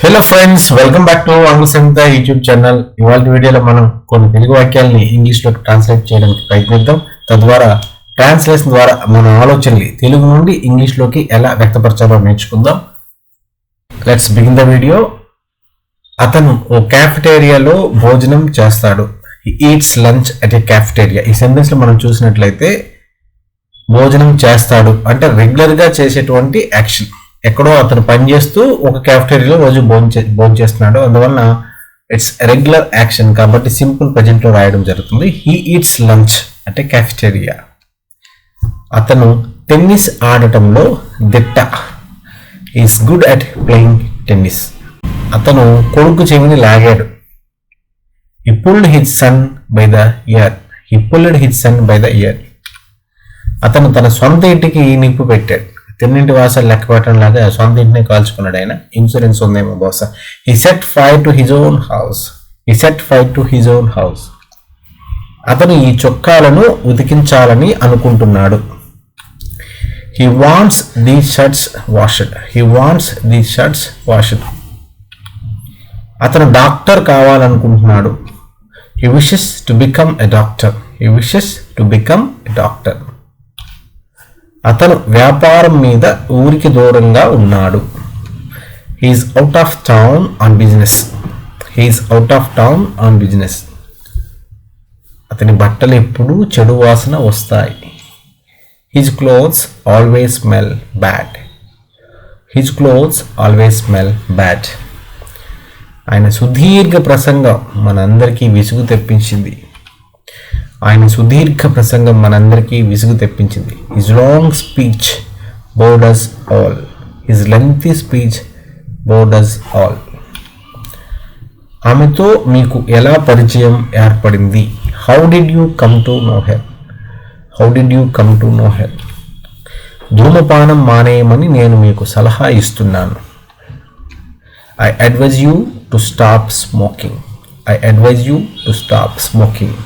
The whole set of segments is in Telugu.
Hello friends welcome back to ఆంగ్ల సంహిత యూట్యూబ్ ఛానల్ ఇవాళ వీడియోలో మనం కొన్ని తెలుగు వాక్యాలని ఇంగ్లీష్లోకి ట్రాన్స్లేట్ చేయడానికి ప్రయత్నిద్దాం. తద్వారా ట్రాన్స్లేషన్ ద్వారా మన ఆలోచనని తెలుగు నుండి ఇంగ్లీష్లోకి ఎలా వ్యక్తపరచాలో నేర్చుకుందాం. లెట్స్ బిగిన్ ద వీడియో అతను ఓ క్యాఫిటేరియాలో భోజనం చేస్తాడు. Eats lunch at a cafeteria ఈ సెంటెన్స్లో మనం చూసినట్లయితే భోజనం చేస్తాడు. అంటే రెగ్యులర్గా చేసేటువంటి యాక్షన్ ఎక్కడో అతను పనిచేస్తూ ఒక క్యాఫ్టేరియాలో రోజు భోజనం చే- భోజనం చేస్తున్నాడు. అందువలన ఇట్స్ రెగ్యులర్ యాక్షన్ కాబట్టి సింపుల్ ప్రజెంట్లో రాయడం జరుగుతుంది. హీ ఈట్స్ లంచ్ అంటే క్యాఫ్టేరియా అతను టెన్నిస్ ఆడటంలో దిట్ట. Is good at playing tennis అతను కొడుకు చెవిని లాగాడు. He pulled his son by the ear he pulled his son by the ear అతను తన సొంత ఇంటికి నిప్పు పెట్టాడు. తిన్నింటి వాసాలు లెక్క పెట్టడం లాగా సొంత ఇంటిని కాల్చుకున్నాడు ఆయన. ఇన్సూరెన్స్ ఉందేమో బహుశా he set fire to his own house he set fire to his own house అతను ఈ చొక్కాలను ఉతికించాలని అనుకుంటున్నాడు. He wants the shirts washed he wants the shirts washed అతను doctor కావాలనుకుంటున్నాడు. He wishes to become a doctor he wishes to become a doctor అతను వ్యాపారం మీద ఊరికి దూరంగా ఉన్నాడు. He is out of town on business he is out of town on business అతని బట్టలు ఎప్పుడూ చెడు వాసన వస్తాయి. His clothes always smell bad his clothes always smell bad ఆయన సుదీర్ఘ ప్రసంగం మనందరికీ విసుగు తెప్పించింది. ఆయన సుదీర్ఘ ప్రసంగం మనందరికీ విసుగు తెప్పించింది. His long speech bored us all his lengthy speech bored us all ఆమెతో మీకు ఎలా పరిచయం ఏర్పడింది? How did you come to know her how did you come to know her ధూమపానం మానేయమని నేను మీకు సలహా ఇస్తున్నాను. I advise you to stop smoking I advise you to stop smoking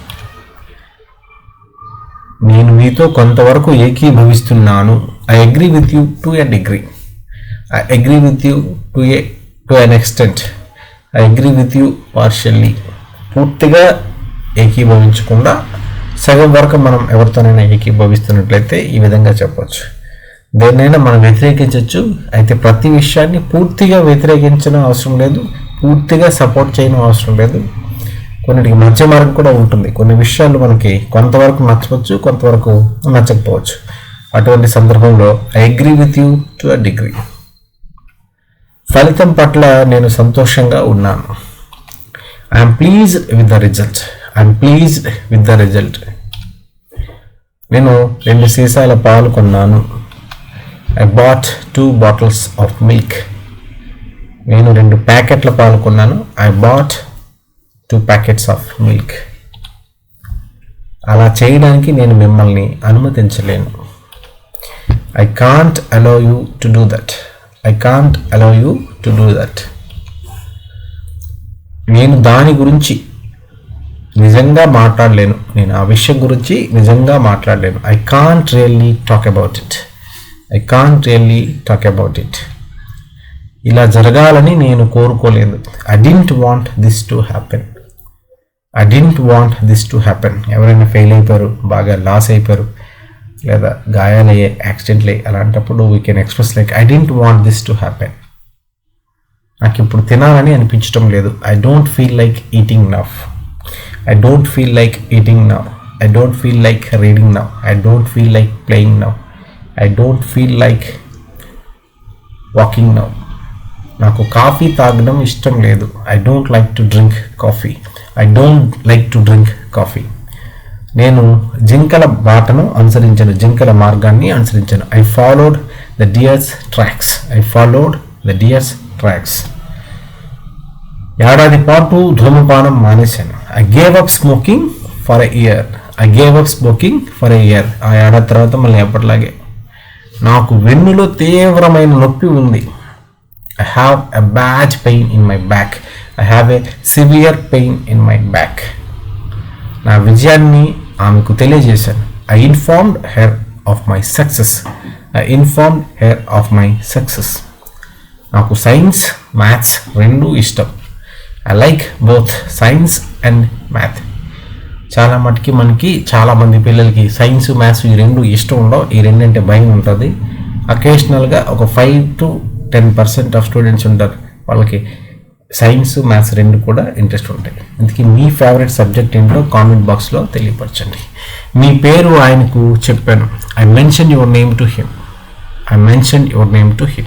నేను మీతో కొంతవరకు ఏకీభవిస్తున్నాను. I agree with you to a degree I agree with you to a to an extent I agree with you partially పూర్తిగా ఏకీభవించకుండా సగం వరకు మనం ఎవరితోనైనా ఏకీభవిస్తున్నట్లయితే ఈ విధంగా చెప్పవచ్చు దేన్నైనా మనం వ్యతిరేకించవచ్చు అయితే ప్రతి విషయాన్ని పూర్తిగా వ్యతిరేకించడం అవసరం లేదు. పూర్తిగా సపోర్ట్ చేయడం అవసరం లేదు. కొన్నిటికి మధ్య మార్గం కూడా ఉంటుంది. కొన్ని విషయాలు మనకి కొంతవరకు నచ్చవచ్చు కొంతవరకు నచ్చకపోవచ్చు. అటువంటి సందర్భంలో I agree with you to a degree ఫలితం పట్ల నేను సంతోషంగా ఉన్నాను. I'm please with the result I'm pleased with the result నేను రెండు సీసాల పాలు కొన్నాను. I bought two bottles of milk నేను రెండు ప్యాకెట్ల పాలు కొన్నాను. I bought two packets of milk అలా చేయడానికి నేను మిమ్మల్ని అనుమతించలేను. I can't allow you to do that I can't allow you to do that నేను దాని గురించి నిజంగా మాట్లాడలేను. నేను ఆ విషయం గురించి నిజంగా మాట్లాడలేను. I can't really talk about it I can't really talk about it ఇలా జరగాలని నేను కోరుకోలేదు. I didn't want this to happen I didn't want this to happen ఎవరైనా ఫెయిల్ అయిపోయారు బాగా లాస్ అయిపోయారు లేదా గాయాలయ్యే యాక్సిడెంట్లు అలాంటప్పుడు we can express like I didn't want this to happen నాకు ఇప్పుడు తినాలని అనిపించడం లేదు. I don't feel like eating now I don't feel like eating now I don't feel like reading now I don't feel like playing now I don't feel like walking now నాకు కాఫీ తాగడం ఇష్టం లేదు. I don't like to drink coffee I don't like to drink coffee నేను జింకల బాటను అనుసరించాను జింకల మార్గాన్ని అనుసరించాను. I followed the deer's tracks I followed the deer's tracks ఏడాది పాటు ధూమపానం మానేశాను. I gave up smoking for a year I gave up smoking for a year ఆ ఏడాది తర్వాత మళ్ళీ ఎప్పటిలాగే. నాకు వెన్నులో తీవ్రమైన నొప్పి ఉంది. I have a bad pain in my back I have a severe pain in my back నా విజయాన్ని ఆమెకు తెలియజేశాను. I informed her of my success I informed her of my success నాకు సైన్స్ మ్యాథ్స్ రెండు ఇష్టం. I like both science and math చాలా మటుకి మనకి చాలామంది పిల్లలకి సైన్స్ మ్యాథ్స్ ఈ రెండు ఇష్టం ఉండవు. ఈ రెండంటే భయం ఉంటుంది. అకేషనల్గా ఒక five to ten percent of students ఉంటారు. వాళ్ళకి సైన్స్ మ్యాథ్స్ రెండు కూడా ఇంట్రెస్ట్ ఉంటాయి. అందుకే మీ ఫేవరెట్ సబ్జెక్ట్ ఏంటో కామెంట్ బాక్స్లో తెలియపరచండి. మీ పేరు ఆయనకు చెప్పాను. I mention your name to him I mention your name to him